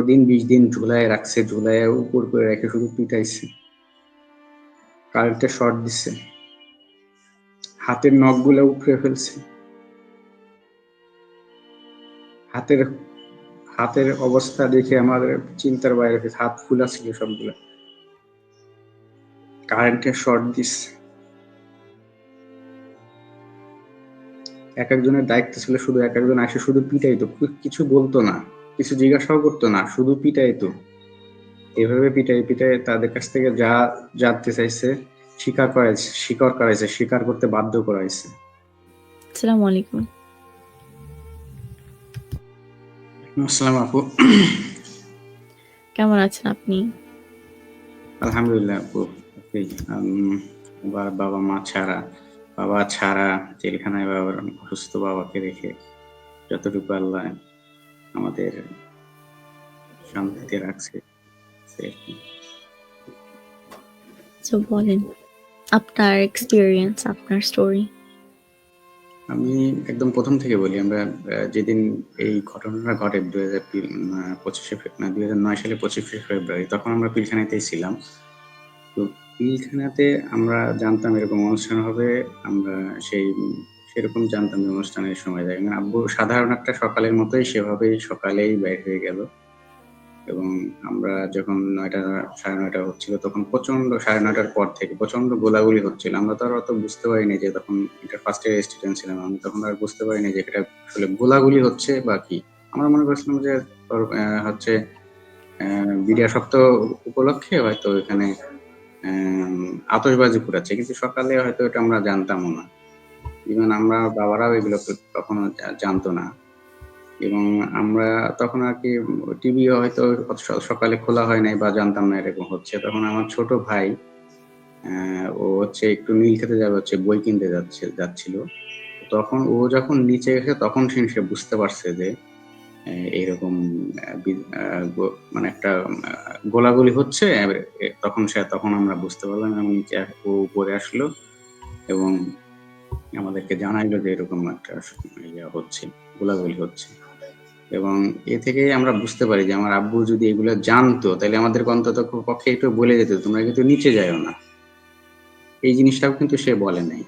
পনেরো দিন, বিশ দিন ঝুলায় রাখছে, ঝুলায় উপর করে রেখে শুধু পিটাইছে। কারেন্টের শর্ট দিচ্ছে হাতের নখগুলো উপড়ে ফেলছে। হাতের হাতের অবস্থা দেখে আমাদের চিন্তার বাইরে। হাত ফুলা ছিল সবগুলো। কারেন্টের শর্ট দিচ্ছে এক একজনের দায়িত্ব ছিল শুধু এক একজন আসে শুধু পিটাইতো। কিছু বলতো না। কিছু জিজ্ঞাসাও করতো না শুধু পিটাইতো। এভাবে পিটাই পিটাই তাদের কাছ থেকে যা জানতে চাইছে স্বীকার করাইছে স্বীকার করাইছে স্বীকার করতে বাধ্য করাইছে। আসসালামু আলাইকুম। আসসালাম আপু। কেমন আছেন আপনি? আলহামদুলিল্লাহ আপু বাবা মা ছাড়া বাবা ছাড়া জেলখানায় বাবার অসুস্থ বাবাকে রেখে যতটুকু আল্লাহ আমাদের শান্তিতে রাখছে। তো বলেন আপনার এক্সপিরিয়েন্স আপনার স্টোরি আমি একদম প্রথম থেকে বলি আমরা যেদিন এই ঘটনাটা ঘটে দুই হাজার পঁচিশে না দুই হাজার নয় সালে পঁচিশে ফেব্রুয়ারি তখন আমরা পিলখানাতেই ছিলাম। তো পিলখানাতে আমরা জানতাম এরকম অনুষ্ঠান হবে আমরা সেই সেরকম জানতাম যে অনুষ্ঠানের সময় যায়। মানে আব্বু সাধারণ একটা সকালের মতোই সেভাবেই সকালেই বের হয়ে গেল। এবং আমরা যখন নয়টা সাড়ে নয়টা হচ্ছিল তখন প্রচণ্ড সাড়ে নয়টার পর থেকে প্রচণ্ড গোলাগুলি হচ্ছিল। আমরা তো আর অত বুঝতে পারিনি যে তখন এটা ফার্স্ট ইয়ার স্টুডেন্ট ছিলাম আমি তখন আর বুঝতে পারিনি যে এটা আসলে গোলাগুলি হচ্ছে বা কি। আমরা মনে করছিলাম যে হচ্ছে বিডিয়া সপ্তাহ উপলক্ষে হয়তো এখানে আহ, আতশবাজি ফুটাচ্ছে। কিন্তু সকালে হয়তো এটা আমরা জানতামও না। ইভেন আমরা বাবারাও এগুলো কখনো জানতো না। এবং আমরা তখন আর কি টিভি হয়তো সকালে খোলা হয় নাই বা জানতাম না এরকম হচ্ছে। তখন আমার ছোট ভাই ও হচ্ছে একটু নীল খেতে যাবে, হচ্ছে বই কিনতে যাচ্ছে, যাচ্ছিল। তখন ও যখন নিচে এসে তখন সে বুঝতে পারছে যে গো- মানে একটা গোলাগুলি হচ্ছে। তখন সে, তখন আমরা বুঝতে পারলাম এবং নিচে ও উপরে আসলো এবং আমাদেরকে জানাইলো যে এরকম একটা ইয়ে হচ্ছে গোলাগুলি হচ্ছে। এবং এ থেকেই আমরা বুঝতে পারি যে আমার আব্বু যদি এগুলো জানতো তাহলে আমাদের অন্তত পক্ষে একটু বলে যেত তোমরা কিন্তু নিচে যাও না। এই জিনিসটাও কিন্তু সে বলে নাই।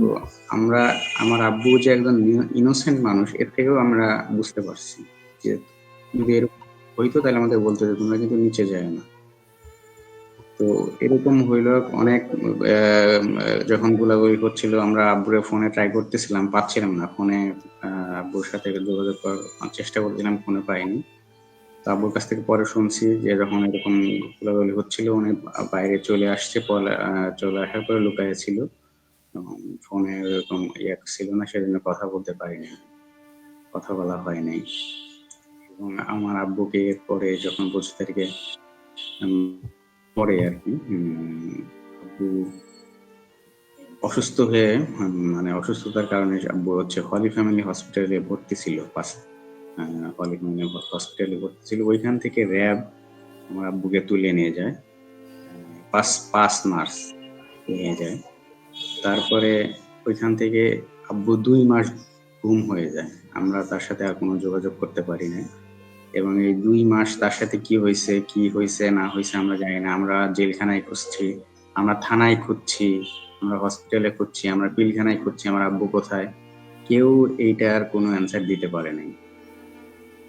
তো আমরা আমার আব্বু যে একজন ইনোসেন্ট মানুষ এর থেকেও আমরা বুঝতে পারছি যে যদি এরকম হইতো তাহলে আমাদের বলতো যে তোমরা কিন্তু নিচে যায় না। তো এরকম হইল অনেক যখন গোলাগুলি করছিল, আমরা আব্বুরে ফোনে ট্রাই করতেছিলাম, পাচ্ছিলাম না। ফোনে আব্বুর সাথে যোগাযোগ করার চেষ্টা করছিলাম ফোনে পাইনি। তো আব্বুর কাছ থেকে পরে শুনছি যে যখন এরকম গোলাগুলি হচ্ছিল, উনি বাইরে চলে আসছে চলে আসার পরে লুকায় ছিল। ফোনে এরকম ইয়ে ছিল না, সেজন্য কথা বলতে পারিনি। কথা বলা হয় নাই। এবং আমার আব্বুকে পরে যখন পঁচিশ তারিখে পরে আর কি অসুস্থ হয়ে মানে অসুস্থতার কারণে আব্বু হচ্ছে হলি ফ্যামিলি হসপিটালে ভর্তি ছিল পাঁচ হলি ফ্যামিলি হসপিটালে ভর্তি ছিল। ওইখান থেকে র্যাব আমার আব্বুকে তুলে নিয়ে যায়, পাঁচ পাঁচ মার্চ নিয়ে যায়। তারপরে ওইখান থেকে আব্বু দুই মাস ঘুম হয়ে যায়। আমরা তার সাথে আর কোনো যোগাযোগ করতে পারি না এবং এই দুই মাস তার সাথে কি হয়েছে কি হয়েছে, না হয়েছে আমরা জানি না। আমরা জেলখানায় খুঁজছি, আমরা থানায় খুঁজছি, আমরা হসপিটালে খুঁজছি, আমরা পিলখানায় খুঁজছি, আমার আব্বু কোথায়? কেউ এইটার কোনো অ্যান্সার দিতে পারে নাই।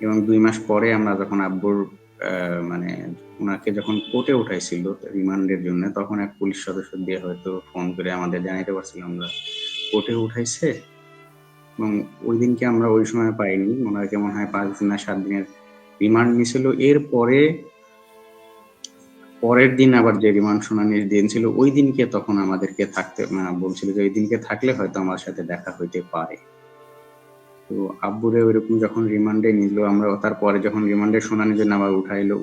এবং দুই মাস পরে আমরা যখন আব্বুর মানে ওনাকে যখন কোর্টে উঠাইছিল রিমান্ডের জন্য, তখন এক পুলিশ সদস্য দিয়ে হয়তো ফোন করে আমাদের জানাইতে পারছিলাম আমরা কোর্টে উঠাইছে। এবং ওই দিনকে আমরা ওই সময় পাইনি। ওনাকে মনে হয় পাঁচ দিন না সাত দিনের রিমান্ড নিয়েছিল। এরপরে পরের দিন আবার যে রিমান্ড শুনানির দিন ছিল, ওই দিনকে তখন আমাদেরকে থাকতে বলছিল যে ওই দিনকে থাকলে হয়তো আমার সাথে দেখা হইতে পারে। তো আব্বুরে ওইরকম যখন রিমান্ডে নিল, আমরা তারপরে যখন রিমান্ডের শুনানির জন্য আবার উঠাইলো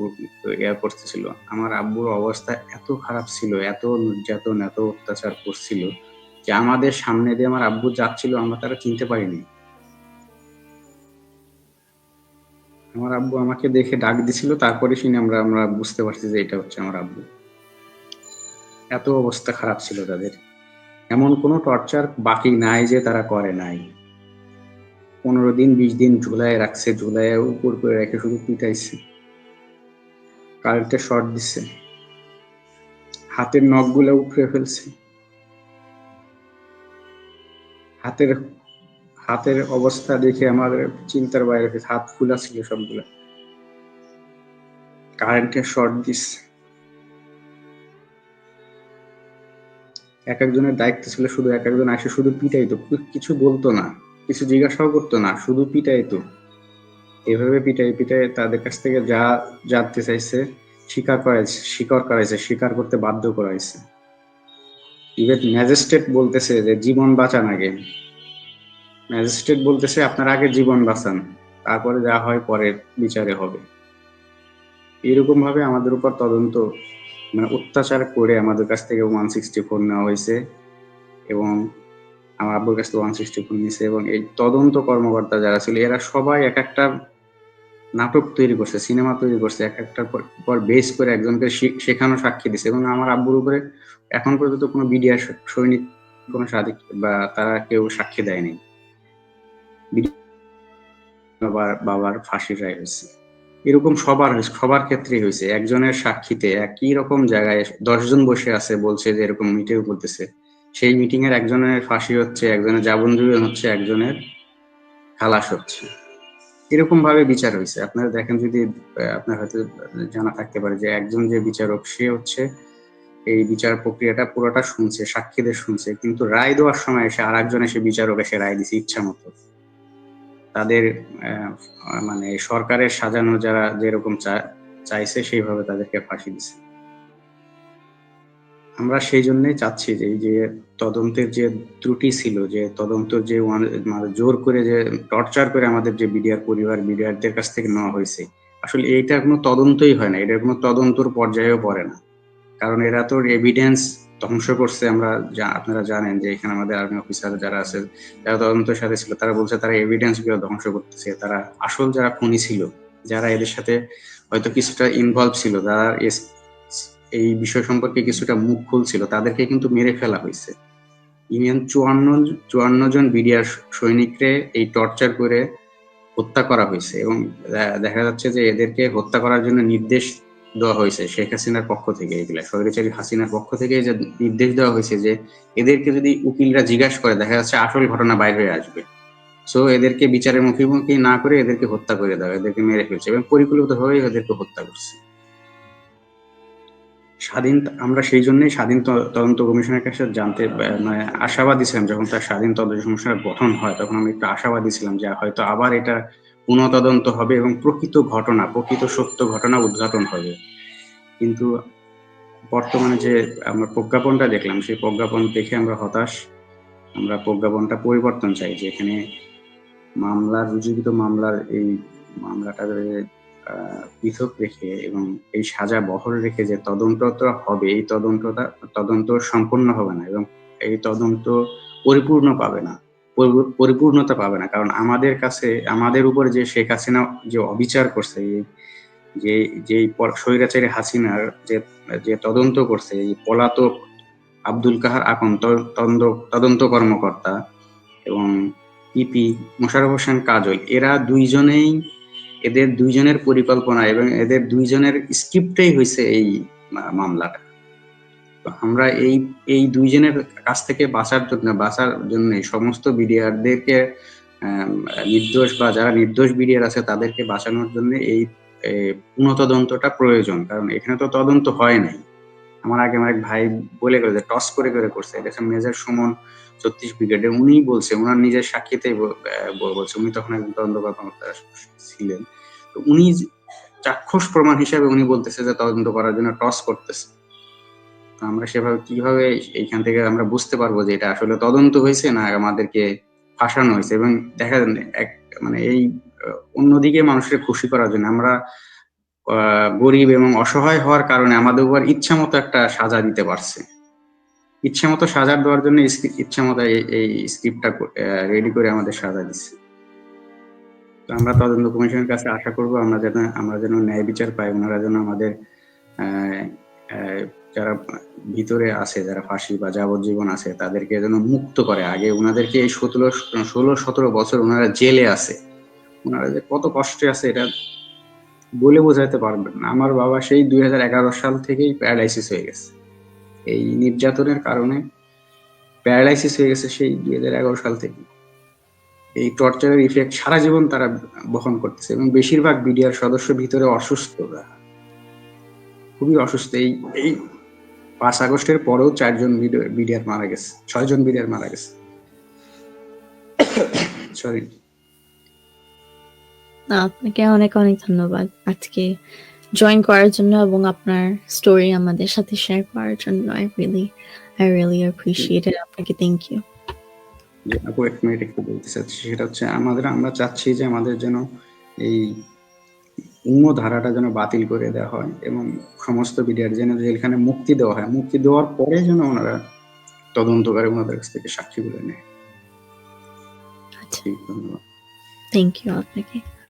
এয়ার করতেছিল আমার আব্বুর অবস্থা এত খারাপ ছিল, এত নির্যাতন, এত অত্যাচার করছিল যে আমাদের সামনে দিয়ে আমার আব্বু যাচ্ছিল, আমরা তারা চিনতে পারিনি। আমার আব্বু আমাকে দেখে ডাক দিছিল, তারপরে শুনে আমরা আমরা বুঝতে পারছি যে এটা হচ্ছে আমার আব্বু। এত অবস্থা খারাপ ছিল তাদের। এমন কোনো টর্চার বাকি নাই যে তারা করে নাই। পনেরো দিন, বিশ দিন ঝুলায় রাখছে, ঝুলায় উপর করে রেখে শুধু পিটাইছে। কারেন্টের শর্ট দিচ্ছে হাতের নখগুলো উপড়ে ফেলছে। হাতের হাতের অবস্থা দেখে আমাদের চিন্তার বাইরে। হাত ফুলা ছিল সবগুলো। কারেন্টের শর্ট দিচ্ছে এক একজনের দায়িত্ব ছিল শুধু এক একজন আসে, শুধু পিটাইতো কিছু বলতো না, কিছু জিজ্ঞাসাও করতো না, শুধু পিটাইতো। এভাবে পিটাই পিটাই তাদের কাছ থেকে যা জানতে চাইছে স্বীকার করাইছে স্বীকার করাইছে স্বীকার করতে বাধ্য করাইছে। ইভেন ম্যাজিস্ট্রেট বলতেছে যে জীবন বাঁচান আগে। ম্যাজিস্ট্রেট বলতেছে, আপনার আগে জীবন বাঁচান, তারপরে যা হয় পরে বিচারে হবে। এরকম ভাবে আমাদের উপর তদন্ত মানে অত্যাচার করে আমাদের কাছ থেকে ওয়ান সিক্সটি ফোর নেওয়া হয়েছে এবং আমার আব্বুর কাছ থেকে ওয়ান সিক্সটি ফোর নিয়েছে এবং এই তদন্ত কর্মকর্তা যারা ছিল, এরা সবাই এক একটা নাটক তৈরি করছে, সিনেমা তৈরি করছে, এক একটার পর বেস করে একজনকে শেখানো সাক্ষী দিছে এবং আমার আব্বুর উপরে এখন পর্যন্ত কোনো বিডিআর সৈনিক কোনো সাদিক বা তারা কেউ সাক্ষী দেয়নি। বাবার বাবার ফাঁসির রায় হয়েছে এরকম সবার সবার ক্ষেত্রেই হয়েছে। একজনের সাক্ষীতে একই রকম জায়গায় দশজন বসে আছে, বলছে যে এরকম মিটিং করতেছে। সেই মিটিং এর একজনের ফাঁসি হচ্ছে, একজনের যাবজ্জীবন হচ্ছে, একজনের খালাস হচ্ছে। এরকম ভাবে বিচার হয়েছে। আপনারা দেখেন যদি আপনার হয়তো জানা থাকতে পারে যে একজন যে বিচারক, সে হচ্ছে এই বিচার প্রক্রিয়াটা পুরোটা শুনছে, সাক্ষীদের শুনছে, কিন্তু রায় দেওয়ার সময় এসে আর একজন এসে বিচারক এসে রায় দিছে ইচ্ছা মতো তাদের মানে সরকারের সাজানো যারা যেরকম চাইছে সেইভাবে তাদেরকে ফাঁসি দিছে। আমরা সেই জন্যই চাচ্ছি যে এই যে তদন্তের যে ত্রুটি ছিল, যে তদন্ত যে মানে জোর করে যে টর্চার করে আমাদের যে বিডিআর পরিবার, বিডিআরদের কাছ থেকে নেওয়া হয়েছে, আসলে এইটা কোনো তদন্তই হয় না এটা কোনো তদন্তর পর্যায়েও পড়ে না। কারণ এরা তো এভিডেন্স ধ্বংস করছে, আমরা যা- আপনারা জানেন যে এখানে আমাদের আর্মি অফিসার যারা আছে, যারা তদন্তের সাথে ছিল, তারা বলছে তারা এভিডেন্সগুলো ধ্বংস করতেছে। তারা আসল যারা খুনি ছিল, যারা এদের সাথে হয়তো কিছুটা ইনভলভ ছিল এস- এই বিষয় সম্পর্কে কিছুটা মুখ খুলছিল, তাদেরকে কিন্তু মেরে ফেলা হয়েছে। ইউনিয়ন চুয়ান্ন চুয়ান্ন জন বিডিআর সৈনিকরে এই টর্চার করে হত্যা করা হয়েছে এবং দেখা যাচ্ছে যে এদেরকে হত্যা করার জন্য নির্দেশ দেওয়া হয়েছে, শেখ হাসিনার পক্ষ থেকে এগুলা স্বৈরাচারী হাসিনার পক্ষ থেকে যে নির্দেশ দেওয়া হয়েছে যে এদেরকে যদি উকিলরা জিজ্ঞাসা করে, দেখা যাচ্ছে আসল ঘটনা বাইর হয়ে আসবে। সো এদেরকে বিচারের মুখোমুখি না করে এদেরকে হত্যা করে দেওয়া, এদেরকে মেরে ফেলছে এবং পরিকল্পিতভাবে এদেরকে হত্যা করছে। স্বাধীন, আমরা সেই জন্যই স্বাধীন তদন্ত কমিশনের কাছে জানতে মানে আশাবাদী ছিলাম যখন তার স্বাধীন তদন্ত কমিশনের গঠন হয়, তখন আমি একটু আশাবাদী ছিলাম যে হয়তো আবার এটা পুনঃতদন্ত হবে এবং প্রকৃত ঘটনা প্রকৃত সত্য ঘটনা উদ্ঘাটন হবে। কিন্তু বর্তমানে যে আমরা প্রজ্ঞাপনটা দেখলাম সেই প্রজ্ঞাপন দেখে আমরা হতাশ। আমরা প্রজ্ঞাপনটা পরিবর্তন চাই যে এখানে মামলার রুজুকৃত মামলার এই মামলাটাকে আহ, পৃথক রেখে এবং এই সাজা বহল রেখে যে তদন্তটা হবে এই তদন্তটা তদন্ত সম্পূর্ণ হবে না এবং এই তদন্ত পরিপূর্ণ পাবে না। পরিপূর্ণতা পাবে না। কারণ আমাদের কাছে, আমাদের উপর যে শেখ হাসিনা যে অবিচার করছে যে যে স্বৈরাচারী হাসিনার যে যে তদন্ত করছে পলাতক আব্দুল কাহার আকন তদন্ত কর্মকর্তা এবং ইপি মোশাররফ হোসেন কাজল, এরা দুইজনেই এদের দুইজনের পরিকল্পনা এবং এদের দুইজনের স্ক্রিপ্টেই হয়েছে এই মামলাটা। আমরা এই এই দুইজনের কাছ থেকে বাঁচার জন্য বাঁচার জন্য সমস্ত বিডিআরদেরকে নির্দোষ বা যারা নির্দোষ বিডিআর আছে তাদেরকে বাঁচানোর জন্য এই পুনঃতদন্তটা প্রয়োজন। কারণ এখানে তো তদন্ত হয় নাই। আমার আগে আমার এক ভাই বলে গেল যে, টস করে করে করছে। এটা মেজর সুমন ছত্রিশ ব্রিগেডে। উনিই বলছে ওনার নিজের সাক্ষীতেই বলছে। উনি তখন একজন তদন্ত কর্মকর্তা ছিলেন। তো উনি চাক্ষুষ প্রমাণ হিসাবে উনি বলতেছে যে তদন্ত করার জন্য টস করতেছে। আমরা সেভাবে কীভাবে এইখান থেকে আমরা বুঝতে পারব যে এটা আসলে তদন্ত হয়েছে না আমাদেরকে ফাঁসানো হয়েছে? এবং দেখা এক মানে এই অন্যদিকে মানুষকে খুশি করার জন্য আমরা গরিব এবং অসহায় হওয়ার কারণে আমাদের উপর ইচ্ছা মতো একটা সাজা দিতে পারছে। ইচ্ছা মতো সাজা দেওয়ার জন্য ইচ্ছা মতো এই- স্ক্রিপ্টটা রেডি করে আমাদের সাজা দিচ্ছে। তো আমরা তদন্ত কমিশনের কাছে আশা করব আমরা যেন আমরা যেন ন্যায় বিচার পাই, ওনারা যেন আমাদের যারা ভিতরে আছে, যারা ফাঁসি বা যাবজ্জীবন আছে, তাদেরকে যেন মুক্ত করে। আগে ওনাদেরকে এই সতেরো, ষোলো, সতেরো বছর ওনারা জেলে আছে। ওনারা যে কত কষ্টে আছে, এটা বলে বোঝাতে পারবেন না। আমার বাবা সেই দুই সাল থেকেই প্যারালাইসিস হয়ে গেছে। এই নির্যাতনের কারণে প্যারালাইসিস হয়ে গেছে সেই দুই হাজার এগারো সাল থেকে এই টর্চারের ইফেক্ট সারা জীবন তারা বহন করতেছে এবং বেশিরভাগ বিডিআর সদস্য ভিতরে অসুস্থ। খুবই অসুস্থ। এই এই পাঁচ আগস্টের পরেও চারজন বিডিআর মারা গেছে। ছয়জন বিডিআর মারা গেছে। সরি না আপনাকে অনেক অনেক ধন্যবাদ আজকে জয়েন করার জন্য এবং আপনার স্টোরি আমাদের সাথে শেয়ার করার জন্য। I really I really appreciate আপনাকে থ্যাংক ইউ আপু এক মিনিট একটু বলতে চাচ্ছি। সেটা হচ্ছে আমাদের আমরা চাচ্ছি যে আমাদের যেন এই উম্ম ধারাটা যেন বাতিল করে দেওয়া হয় এবং সমস্ত বিডিআর যেন জেলখানে মুক্তি দেওয়া হয় মুক্তি দেওয়ার পরে যেন ওনারা তদন্ত করে ওনাদের কাছ থেকে সাক্ষী সাক্ষীগুলো নেয়। আচ্ছা। ঠিক ধন্যবাদ। থ্যাংক ইউ আপনাকে।